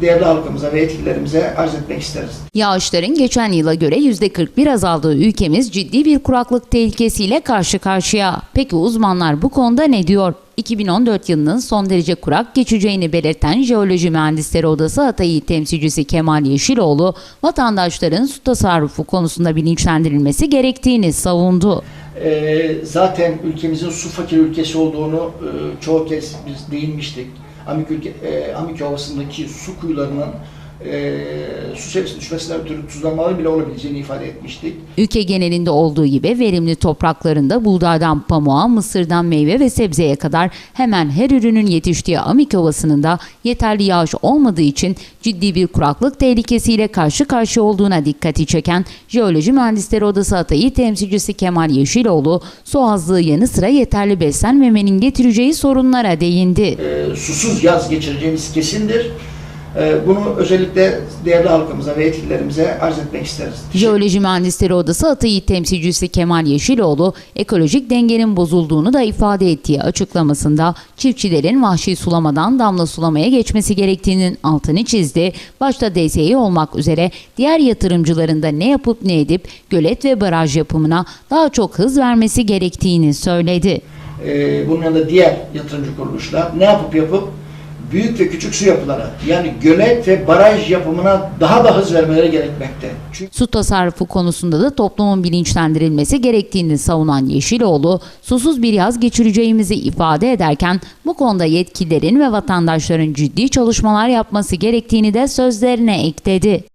değerli halkımıza ve yetkililerimize arz etmek isteriz. Yağışların geçen yıla göre %41 azaldığı ülkemiz ciddi bir kuraklık tehlikesiyle karşı karşıya. Peki uzmanlar bu konuda ne diyor? 2014 yılının son derece kurak geçeceğini belirten Jeoloji Mühendisleri Odası Hatay temsilcisi Kemal Yeşiloğlu, vatandaşların su tasarrufu konusunda bilinçlendirilmesi gerektiğini savundu. Ee, zaten ülkemizin su fakir ülkesi olduğunu e, çoğu kez biz değinmiştik. Amik, ülke, e, Amik Ovası'ndaki su kuyularının e, su seviyesi düşmesinden ötürü tuzlanmaları bile olabileceğini ifade etmiştik. Ülke genelinde olduğu gibi verimli topraklarında buğdaydan pamuğa, mısırdan meyve ve sebzeye kadar hemen her ürünün yetiştiği Amik Ovası'nın da yeterli yağış olmadığı için ciddi bir kuraklık tehlikesiyle karşı karşıya olduğuna dikkati çeken Jeoloji Mühendisleri Odası Hatay'ı temsilcisi Kemal Yeşiloğlu, su azlığı yanı sıra yeterli beslenmemenin getireceği sorunlara değindi. E, susuz yaz geçireceğimiz kesindir. E, bunu özellikle değerli halkımıza ve yetkililerimize arz etmek isteriz. Jeoloji Mühendisleri Odası Hatay'ı temsilcisi Kemal Yeşiloğlu, ekolojik dengenin bozulduğunu da ifade ettiği açıklamasında çiftçilerin vahşi sulamadan damla sulamaya geçmesi gerektiğinin altını çizdi. Başta DSİ olmak üzere diğer yatırımcıların da ne yapıp ne edip gölet ve baraj yapımına daha çok hız vermesi gerektiğini söyledi. e, bunun yanında diğer yatırımcı kuruluşlar ne yapıp yapıp büyük ve küçük su yapılara yani gölet ve baraj yapımına daha da hız vermeleri gerekmekte. Çünkü Su tasarrufu konusunda da toplumun bilinçlendirilmesi gerektiğini savunan Yeşiloğlu, susuz bir yaz geçireceğimizi ifade ederken bu konuda yetkililerin ve vatandaşların ciddi çalışmalar yapması gerektiğini de sözlerine ekledi.